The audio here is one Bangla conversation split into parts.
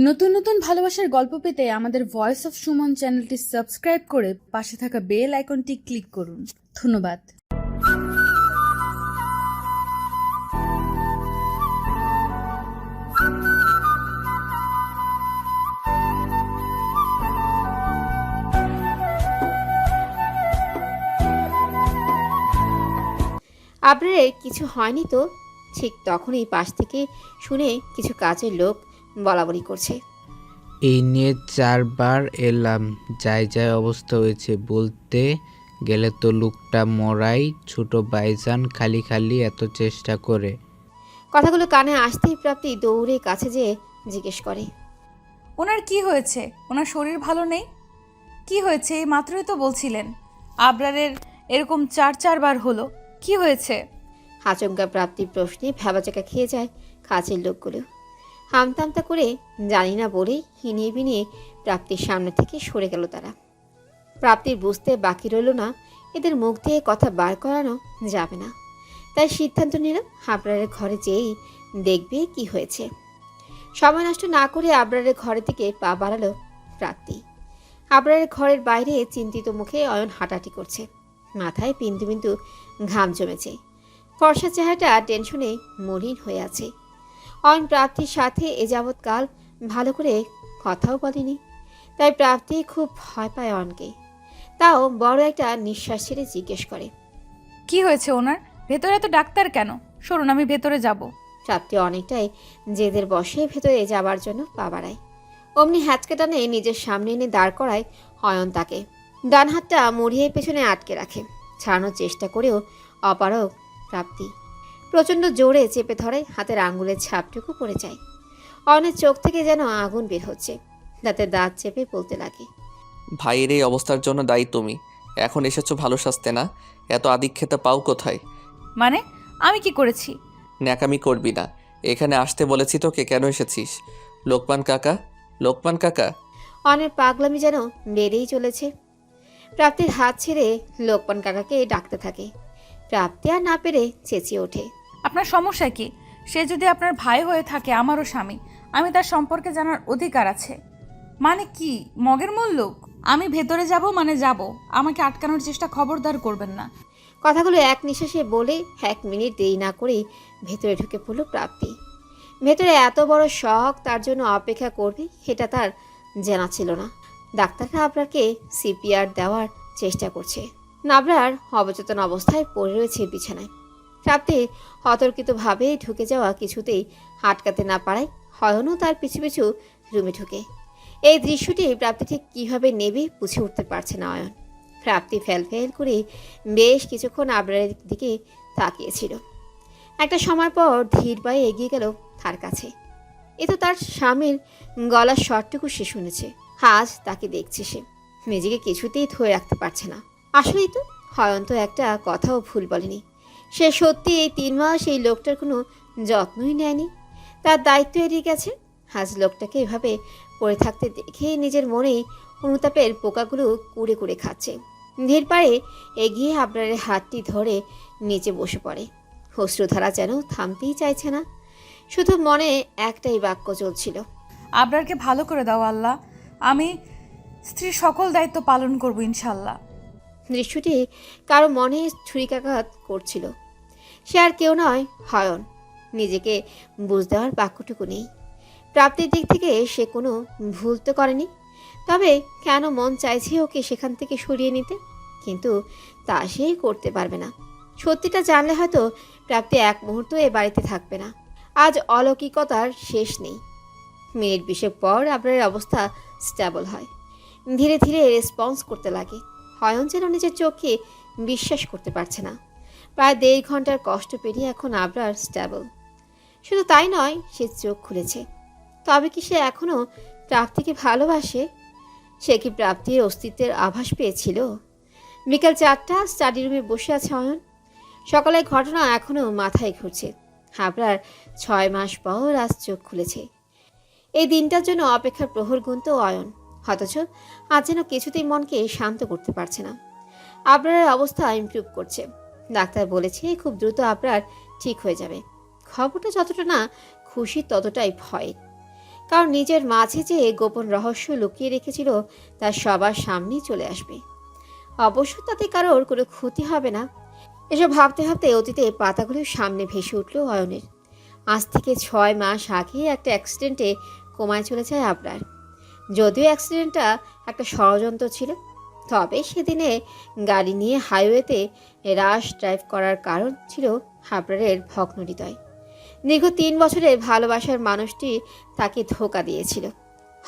নতুন নতুন ভালোবাসার গল্প পেতে আমাদের ভয়েস অফ সুমন চ্যানেলটি সাবস্ক্রাইব করে পাশে থাকা বেল আইকনটি ক্লিক করুন। ধন্যবাদ। আবরারের কিছু হয়নি তো? ঠিক তখনই পাশ থেকে শুনে কিছু কাজের লোক বলাবলি করছে। এই নিয়ে চারবার এলাম যাই যাই অবস্থা হয়েছে বলতে গেলে তো লোকটা মরাই ছোট বাইজান খালি খালি এত চেষ্টা করে। কথাগুলো কানে আসতেই প্রাপ্তি দৌড়ে কাছে যেয়ে জিজ্ঞেস করে। ওনার কি হয়েছে? ওনার শরীর ভালো নেই? কি হয়েছে? এই মাত্রই তো বলছিলেন। আবরারের এরকম চার চারবার হলো। কি হয়েছে? হাচমকা প্রাপ্তির প্রশ্নে ভেবাচাকা খেয়ে যায় কাজের লোকগুলো। হামতামতা করে জানি না বলেই হিনিয়ে বিনিয়ে প্রাপ্তির সামনে থেকে সরে গেল তারা। প্রাপ্তির বুঝতে বাকি রইল না, এদের মুখ দিয়ে কথা বার করানো যাবে না। তাই সিদ্ধান্ত নিল আবরারের ঘরে যেয়েই দেখবে কি হয়েছে। সময় নষ্ট না করে আবরারের ঘরের দিকে পা বাড়ালো প্রাপ্তি। আবরারের ঘরের বাইরে চিন্তিত মুখে অয়ন হাঁটাহাঁটি করছে। মাথায় বিন্দু বিন্দু ঘাম জমেছে। ফর্সা চেহারাটা টেনশনে মলিন হয়ে আছে। অয়ন প্রাপ্তির সাথে এ যাবৎকাল ভালো করে কথাও বলেনি। তাই প্রাপ্তি খুব ভয় পায় অয়নকে তাও বড় একটা নিঃশ্বাস ছেড়ে জিজ্ঞেস করে। কি হয়েছে ওনার? ভেতরে এত ডাক্তার কেন? সরুন আমি ভেতরে যাব। প্রাপ্তি অনেকটাই জেদের বসে ভেতরে যাবার জন্য পা বাড়ায়। অমনি হ্যাচকে টানে নিজের সামনে এনে দাঁড় করায় অয়ন তাকে। ডান হাতটা মুড়িয়ে পেছনে আটকে রাখে। ছাড়ানোর চেষ্টা করেও অপারক প্রাপ্তি। প্রচণ্ড জোরে চেপে ধরে হাতের আঙ্গুলের ছাপটুকু পড়ে যায়। অয়নের চোখ থেকে যেন আগুন বের হচ্ছে দাঁতে দাঁত চেপে বলতে লাগে। ভাইয়ের এই অবস্থার জন্য দায়ী তুমি। এখন এসেছ ভালো শাস্তে না? এত আদিক্ষেতা পাও কোথায়? মানে আমি কি করেছি? ন্যাকামি করবি না। এখানে আসতে বলেছি তোকে কেন এসেছিস? লোকমান কাকা? লোকমান কাকা? অয়নের পাগলামি যেন বেড়েই চলেছে। প্রাপ্তির হাত ছেড়ে লোকমান কাকাকে ডাকতে থাকে। প্রাপ্তি আর না পেরে চেঁচিয়ে ওঠে। আপনার সমস্যা কি? সে যদি আপনার ভাই হয়ে থাকে, আমারও স্বামী। আমি তার সম্পর্কে জানার অধিকার আছে। মানে কি? মগের মূল্য আমি ভেতরে যাব মানে যাব। আমাকে আটকানোর চেষ্টা খবরদার করবেন না। কথাগুলো এক নিঃশ্বাসে বলে এক মিনিট দেরি না করেই ভেতরে ঢুকে পড়ল প্রাপ্তি। ভেতরে এত বড় শখ তার জন্য অপেক্ষা করবে, সেটা তার জানা ছিল না। ডাক্তাররা আপনাকে সিপিআর দেওয়ার চেষ্টা করছে। নাবরার অবচেতন অবস্থায় পড়ে রয়েছে বিছানায়। প্রাপ্তি অতর্কিতভাবে ঢুকে যাওয়া কিছুতেই আটকাতে না পারায় হয়নও তার পিছু পিছু রুমে ঢুকে। এই দৃশ্যটি প্রাপ্তি ঠিক কীভাবে নেবে বুঝে উঠতে পারছে না অয়ন। প্রাপ্তি ফেল ফেল করে বেশ কিছুক্ষণ আবরারের দিকে তাকিয়েছিল। একটা সময় পর ধীর পায়ে এগিয়ে গেল তার কাছে। এ তো তার স্বামীর গলার স্বরটুকু সে শুনেছে। আজ তাকে দেখছে সে। নিজেকে কিছুতেই ধরে রাখতে পারছে না। আসলেই তো হয়ন্ত একটা কথাও ভুল বলেনি। সে সত্যি এই তিন মাস এই লোকটার কোনো যত্নই নেয়নি। তার দায়িত্ব এড়িয়ে গেছে। আজ লোকটাকে এভাবে পড়ে থাকতে দেখে নিজের মনেই অনুতাপের পোকাগুলো কুড়ে কুড়ে খাচ্ছে। ধীর পায়ে এগিয়ে আবরারের হাতটি ধরে নিচে বসে পড়ে। অশ্রুধারা যেন থামতেই চাইছে না। শুধু মনে একটাই বাক্য চলছিল। আবরারকে ভালো করে দাও আল্লাহ। আমি স্ত্রীর সকল দায়িত্ব পালন করব ইনশাল্লাহ দৃশ্যটি কারও মনে ছুরিকাঘাত করছিল। সে আর কেউ নয়, হয়ন। নিজেকে বুঝ দেওয়ার বাক্যটুকু নেই। প্রাপ্তির দিক থেকে সে কোনো ভুল তো করেনি। তবে কেন মন চাইছে ওকে সেখান থেকে সরিয়ে নিতে? কিন্তু তা সে করতে পারবে না। সত্যিটা জানলে হয়তো প্রাপ্তি এক মুহূর্ত এ বাড়িতে থাকবে না। আজ অলৌকিকতার শেষ নেই। মিনিট বিশেক পর আপনার অবস্থা স্টেবল হয়। ধীরে ধীরে রেসপন্স করতে লাগে। হয়ন যেন নিজের চোখে বিশ্বাস করতে পারছে না। প্রায় দেড় ঘণ্টার কষ্ট পেরিয়ে এখন আবরার স্টেবল শুধু তাই নয়, সে চোখ খুলেছে। তবে কি সে এখনও প্রাপ্তিকে ভালোবাসে? সে কি প্রাপ্তির অস্তিত্বের আভাস পেয়েছিল? বিকাল চারটা, স্টাডি রুমে বসে আছে অয়ন সকালের ঘটনা এখনও মাথায় ঘুরছে। আবরার ছয় মাস পর আজ চোখ খুলেছে। এই দিনটার জন্য অপেক্ষার প্রহর গুনত অয়ন। অথচ আজ যেন কিছুতেই মনকে শান্ত করতে পারছে না। আপনার অবস্থা ইমপ্রুভ করছে। ডাক্তার বলেছে খুব দ্রুত আপনার ঠিক হয়ে যাবে। খবরটা যতটা না খুশি ততটাই ভয়। কারণ নিজের মাঝে যে গোপন রহস্য লুকিয়ে রেখেছিল তা সবার সামনেই চলে আসবে। অবশ্য তাতে কারোর কোনো ক্ষতি হবে না। এসব ভাবতে ভাবতে অতীতে পাতাগুলো সামনে ভেসে উঠল অয়নের। আজ থেকে ছয় মাস আগে একটা অ্যাক্সিডেন্টে কমায় চলে যায় আবরার। যদিও অ্যাক্সিডেন্টটা একটা ষড়যন্ত্র ছিল, তবে সেদিনে গাড়ি নিয়ে হাইওয়েতে রাশ ড্রাইভ করার কারণ ছিল আবরারের ভগ্ন হৃদয় দীর্ঘ তিন বছরের ভালোবাসার মানুষটি তাকে ধোকা দিয়েছিল।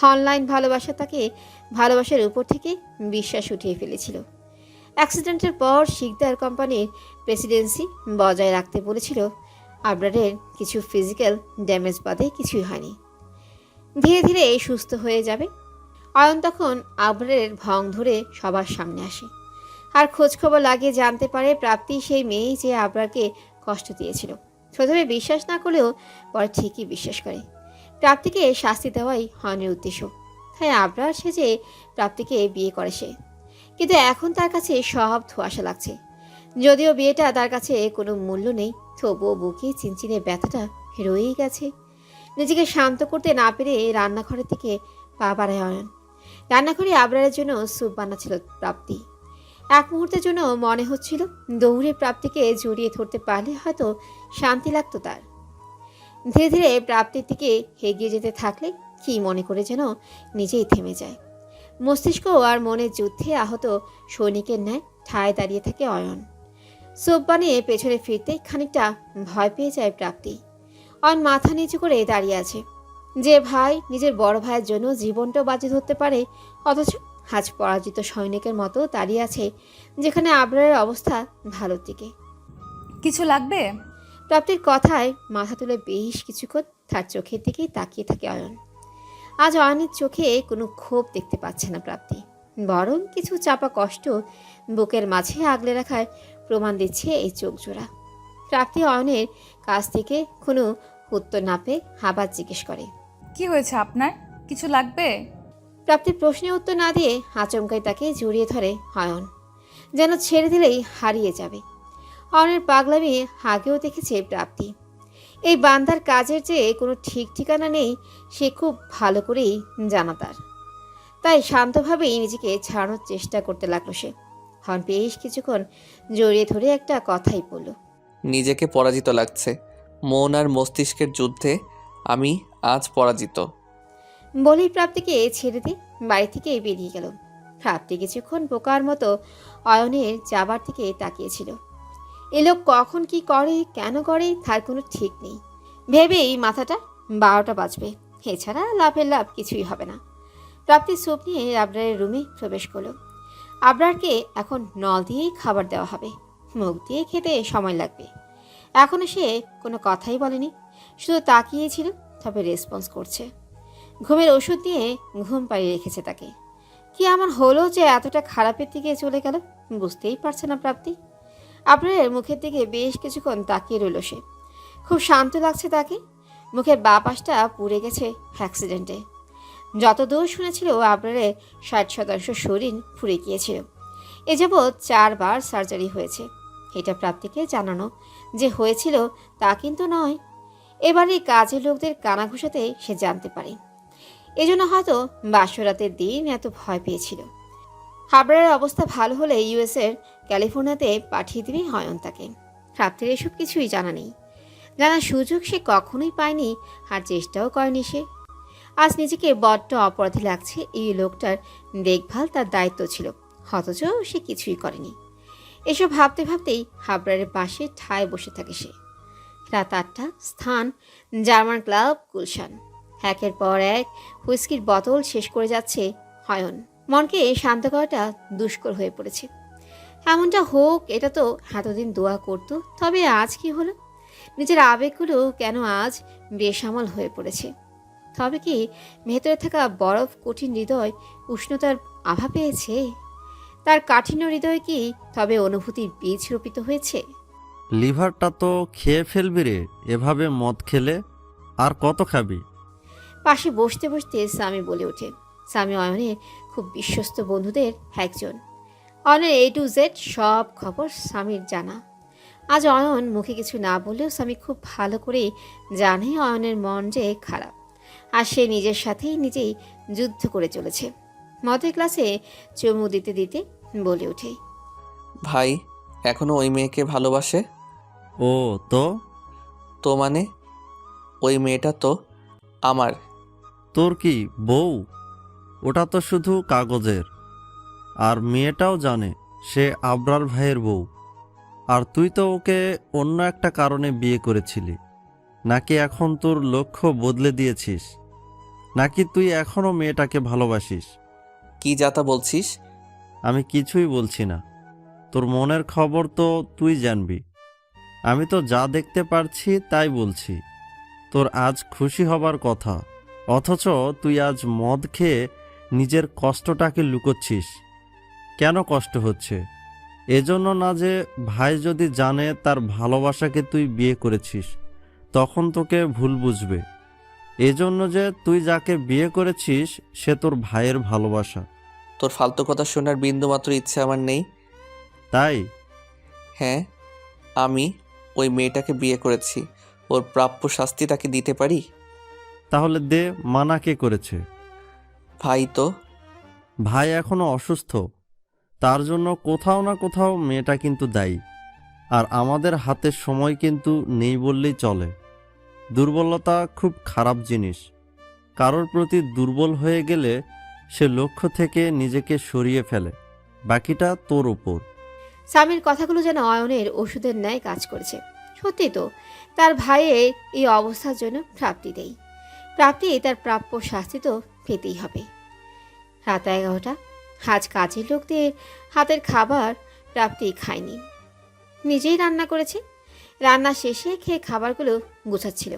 অনলাইন ভালোবাসা তাকে ভালোবাসার উপর থেকে বিশ্বাস উঠিয়ে ফেলেছিল। অ্যাক্সিডেন্টের পর শিকদার কোম্পানির প্রেসিডেন্সি বজায় রাখতে বলেছিল আবরারের কিছু ফিজিক্যাল ড্যামেজ বাদে কিছুই হয়নি। ধীরে ধীরে এই সুস্থ হয়ে যাবে। অয়ন তখন আবরারের ভং ধরে সবার সামনে আসে। আর খোঁজখবর লাগিয়ে জানতে পারে প্রাপ্তি সেই মেয়েই যে আবরারকে কষ্ট দিয়েছিল। প্রথমে বিশ্বাস না করলেও পরে ঠিকই বিশ্বাস করে। প্রাপ্তিকে শাস্তি দেওয়াই হনের উদ্দেশ্য। তাই আবরার সে যে প্রাপ্তিকে বিয়ে করে সে। কিন্তু এখন তার কাছে সব ধোয়াশা লাগছে। যদিও বিয়েটা তার কাছে কোনো মূল্য নেই, তবুও বুকে চিনচিনে ব্যথাটা রয়েই গেছে। নিজেকে শান্ত করতে না পেরে রান্নাঘরের থেকে পা বাড়ায় অয়ন। রান্নাঘরে আবরারের জন্য স্যুপ বানাচ্ছিল প্রাপ্তি। এক মুহূর্তের জন্য মনে হচ্ছিল দৌড়ে প্রাপ্তিকে জড়িয়ে ধরতে পারলে হয়তো শান্তি লাগতো তার। ধীরে ধীরে প্রাপ্তির দিকে এগিয়ে যেতে থাকলে কি মনে করে যেন নিজেই থেমে যায়। মস্তিষ্ক আর মনের যুদ্ধে আহত সৈনিকের ন্যায় ঠায় দাঁড়িয়ে থাকে অয়ন। সোপ বানিয়ে পেছনে ফিরতেই খানিকটা ভয় পেয়ে যায় প্রাপ্তি। অয়ন মাথা নিচু করে দাঁড়িয়ে আছে। যে ভাই নিজের বড় ভাইয়ের জন্য জীবনটাও বাজি ধরতে পারে অথচ আজ পরাজিত সৈনিকের মতো দাঁড়িয়ে আছে যেখানে আবরারের অবস্থা ভালোর দিকে। কিছু লাগবে? প্রাপ্তির কথায় মাথা তুলে বেশ কিছুক্ষণ তার চোখের দিকেই তাকিয়ে থাকে অয়ন। আজ অয়নের চোখে কোনো ক্ষোভ দেখতে পাচ্ছে না প্রাপ্তি বরং কিছু চাপা কষ্ট বুকের মাঝে আগলে রাখার প্রমাণ দিচ্ছে এই চোখ জোড়া প্রাপ্তি অয়নের কাছ থেকে কোনো উত্তর না পেয়ে আবার জিজ্ঞেস করে। কি হয়েছে আপনার? কিছু লাগবে? প্রাপ্তির প্রশ্নের উত্তর না দিয়ে আচমকাই তাকে জড়িয়ে ধরে অয়ন যেন ছেড়ে দিলেই হারিয়ে যাবে। অয়নের পাগলামি আগেও দেখেছে প্রাপ্তি। এই বান্দার কাজের যে কোনো ঠিক ঠিকানা নেই সে খুব ভালো করেই জানা তার। তাই শান্তভাবেই নিজেকে ছাড়ানোর চেষ্টা করতে লাগল সে। হন বেশ কিছুক্ষণ জড়িয়ে ধরে একটা কথাই বলল। নিজেকে পরাজিত লাগছে। মন আর মস্তিষ্কের যুদ্ধে আমি আজ পরাজিত। বলেই প্রাপ্তিকে ছেড়ে দিয়ে বাড়ি থেকে বেরিয়ে গেল। প্রাপ্তি কিছুক্ষণ বোকার মতো অয়নের যাবার থেকে তাকিয়েছিল। এ লোক কখন কি করে, কেন করে, তার কোনো ঠিক নেই। ভেবেই মাথাটা বারোটা বাজবে। এছাড়া লাভের লাভ কিছুই হবে না। প্রাপ্তি স্যুপ নিয়ে আবরারের রুমে প্রবেশ করল। আবরারকে এখন নল দিয়েই খাবার দেওয়া হবে। মুখ দিয়ে খেতে সময় লাগবে। এখনও সে কোনো কথাই বলেনি। শুধু তাকিয়েছিল, তবে রেসপন্স করছে। ঘুমের ওষুধ দিয়ে ঘুম পাড়িয়ে রেখেছে তাকে। কি আমার হলো যে এতটা খারাপের দিকে চলে গেল? বুঝতেই পারছে না প্রাপ্তি। আপনার মুখের দিকে বেশ কিছুক্ষণ তাকিয়ে রইল সে। খুব শান্ত লাগছে তাকে। মুখের বা পাশটা পুড়ে গেছে অ্যাক্সিডেন্টে যত দূর শুনেছিল, আপনারে ষাট শতাংশ শরীর ফুরে গিয়েছিল। এ যাবৎ চারবার সার্জারি হয়েছে। এটা প্রাপ্তিকে জানানো যে হয়েছিল তা কিন্তু নয়। এবারে কাজের লোকদের কানা ঘুষাতে সে জানতে পারে। এজন্য হয়তো বাসরাতের দিন এত ভয় পেয়েছিল। হাবড়ার অবস্থা ভালো হলে ইউএসের ক্যালিফোর্নিয়াতে পাঠিয়ে দিবে হয়ন তাকে প্রাপ্তির এসব কিছুই জানা নেই। জানার সুযোগ সে কখনোই পায়নি আর চেষ্টাও করেনি সে। আজ নিজেকে বড্ড অপরাধী লাগছে এই লোকটার দেখভাল তার দায়িত্ব ছিল, অথচ সে কিছুই করেনি। এসব ভাবতে ভাবতেই হাবড়ারের পাশে ঠায় বসে থাকে সে। রাত আটটা, স্থান, জার্মান ক্লাব, গুলশান। একের পর এক হুইস্কির বোতল শেষ করে যাচ্ছে হয়ন। মনকে শান্ত করাটা দুষ্কর হয়ে পড়েছে। এমনটা হোক, এটা তো এতদিন দোয়া করতো, তবে আজ কি হলো? নিজের আবেগগুলো কেন আজ বেসামাল হয়ে পড়েছে? তবে কি ভেতরে থাকা বরফ কঠিন হৃদয় উষ্ণতার আভা পেয়েছে? তার কাঠিন্য হৃদয় কি তবে অনুভূতির বীজ রোপিত হয়েছে? লিভারটা তো খেয়ে ফেলবি রে এভাবে মদ খেলে আর কত খাবি? পাশে বসতে বসতে স্বামী বলে ওঠে। স্বামী অয়নের খুব বিশ্বস্ত বন্ধুদের একজন। অয়নের এ টু জেড সব খবর স্বামীর জানা। আজ অয়ন মুখে কিছু না বললেও স্বামী খুব ভালো করেই জানে অয়নের মন যে খারাপ। আর সে নিজের সাথেই নিজেই যুদ্ধ করে চলেছে। মদের ক্লাসে চুমু দিতে দিতে বলে ওঠে। ভাই এখনও ওই মেয়েকে ভালোবাসে? ও তো? তো মানে? ওই মেয়েটা তো আমার। তোর কি বউ? ওটা তো শুধু কাগজের। আর মেয়েটাও জানে সে আবরার ভাইয়ের বউ। আর তুই তো ওকে অন্য একটা কারণে বিয়ে করেছিলি। নাকি এখন তোর লক্ষ্য বদলে দিয়েছিস? নাকি তুই এখনও মেয়েটাকে ভালোবাসিস? কি যাতা বলছিস? আমি কিছুই বলছি না। তোর মনের খবর তো তুই জানবি। আমি তো যা দেখতে পারছি তাই বলছি। তোর আজ খুশি হবার কথা। অথচ তুই আজ মদ খেয়ে নিজের কষ্টটাকে লুকোচ্ছিস। কেন কষ্ট হচ্ছে? এজন্য না যে ভাই যদি জানে তার ভালোবাসাকে তুই বিয়ে করেছিস, তখন তোকে ভুল বুঝবে। এজন্য যে তুই যাকে বিয়ে করেছিস সে তোর ভাইয়ের ভালোবাসা। তোর ফালতু কথা শোনার বিন্দুমাত্র ইচ্ছে আমার নেই। তাই? হ্যাঁ আমি ওই মেয়েটাকে বিয়ে করেছি। ওর প্রাপ্য শাস্তি তাকে দিতে পারি? তাহলে দে মানা কে করেছে? ভাই তো। ভাই এখনও অসুস্থ। তার জন্য কোথাও না কোথাও মেয়েটা কিন্তু দায়ী। আর আমাদের হাতে সময় কিন্তু নেই বললেই চলে। দুর্বলতা খুব খারাপ জিনিস। কারোর প্রতি দুর্বল হয়ে গেলে সে লক্ষ্য থেকে নিজেকে সরিয়ে ফেলে। বাকিটা তোর ওপর স্বামীর কথাগুলো যেন অয়নের ওষুধের ন্যায় কাজ করেছে। সত্যি তো, তার ভাইয়ের এই অবস্থার জন্য প্রাপ্তি দেই। প্রাপ্তি তার প্রাপ্য শাস্তি তো পেতেই হবে। রাত এগারোটা, আজ কাজের লোকদের হাতের খাবার প্রাপ্তি খায়নি। নিজেই রান্না করেছে রান্না শেষে খেয়ে খাবারগুলো গুছাচ্ছিল।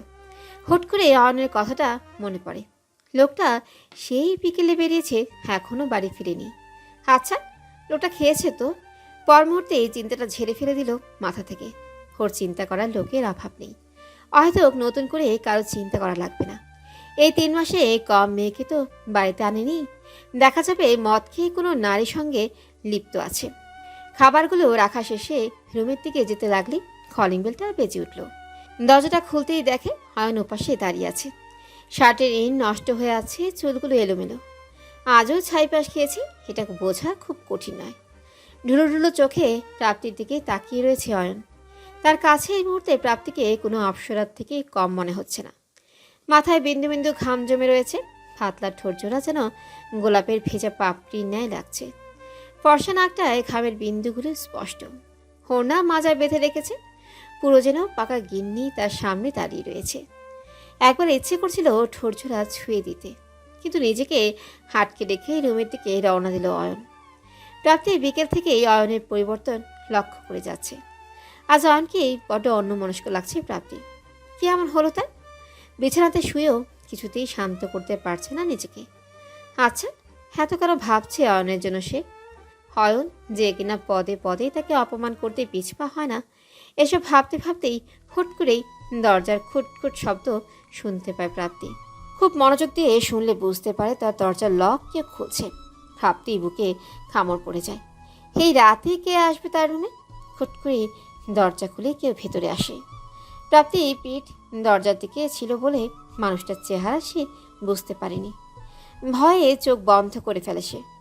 হুট করে অয়নের কথাটা মনে পড়ে। লোকটা সেই বিকেলে বেরিয়েছে এখনও বাড়ি ফিরেনি। আচ্ছা লোকটা খেয়েছে তো? পর মুহূর্তে এই চিন্তাটা ঝেড়ে ফেলে দিল মাথা থেকে। ওর চিন্তা করার লোকের অভাব নেই। হয়তো নতুন করে কারও চিন্তা করা লাগবে না। এই তিন মাসে কম মেয়েকে তো বাড়িতে আনেনি। দেখা যাবে মদ খেয়ে কোনো নারীর সঙ্গে লিপ্ত আছে। খাবারগুলো রাখা শেষে রুমের দিকে যেতে লাগলি কলিং বেলটা বেজে উঠল। দরজাটা খুলতেই দেখে অয়ন ওপাশে দাঁড়িয়ে আছে। শার্টের ইন নষ্ট হয়ে আছে, চুলগুলো এলোমেলো। আজও ছাই পাশ খেয়েছি, এটা বোঝা খুব কঠিন নয়। ঢুলো ঢুলো চোখে প্রাপ্তির দিকে তাকিয়ে রয়েছে অয়ন। তার কাছে এই মুহূর্তে প্রাপ্তিকে কোনো অপসরার থেকে কম মনে হচ্ছে না। মাথায় বিন্দু বিন্দু ঘাম জমে রয়েছে, পাতলা ঠোরজোড়া যেন গোলাপের ভেজা পাপড়ির ন্যায় লাগছে। ফর্সা নাকটায় ঘামের বিন্দুগুলো স্পষ্ট। হোনা মাজায় বেঁধে রেখেছে পুরো যেন পাকা গিন্নি তার সামনে দাঁড়িয়ে রয়েছে। একবার ইচ্ছে করছিল ঠোরঝোড়া ছুঁয়ে দিতে, কিন্তু নিজেকে হাটকে রেখে রুমের দিকে রওনা দিল অয়ন। প্রাপ্তির বিকেল থেকেই অয়নের পরিবর্তন লক্ষ্য করে যাচ্ছে। আজ অয়নকেই বড্ড অন্যমনস্ক লাগছে প্রাপ্তি। কি এমন হলো তার? বিছানাতে শুয়েও কিছুতেই শান্ত করতে পারছে না নিজেকে। আচ্ছা এত কেন ভাবছে অয়নের জন্য সে? অয়ন যে কিনা পদে পদে তাকে অপমান করতে পিছপা হয় না এসব ভাবতে ভাবতেই হুট করেই দরজার খুটখুট শব্দ শুনতে পায় প্রাপ্তি। খুব মনোযোগ দিয়ে শুনলে বুঝতে পারে তার দরজার লক কেউ খুলছে। ভাবতেই বুকে কামড় পড়ে যায়। এই রাতে কে আসবে তার রুমে? খুট করে দরজা খুলে কেউ ভেতরে আসে। প্রাপ্তি পিঠ দরজার দিকে ছিল বলে মানুষটার চেহারা সে বুঝতে পারেনি। ভয়ে চোখ বন্ধ করে ফেলে সে।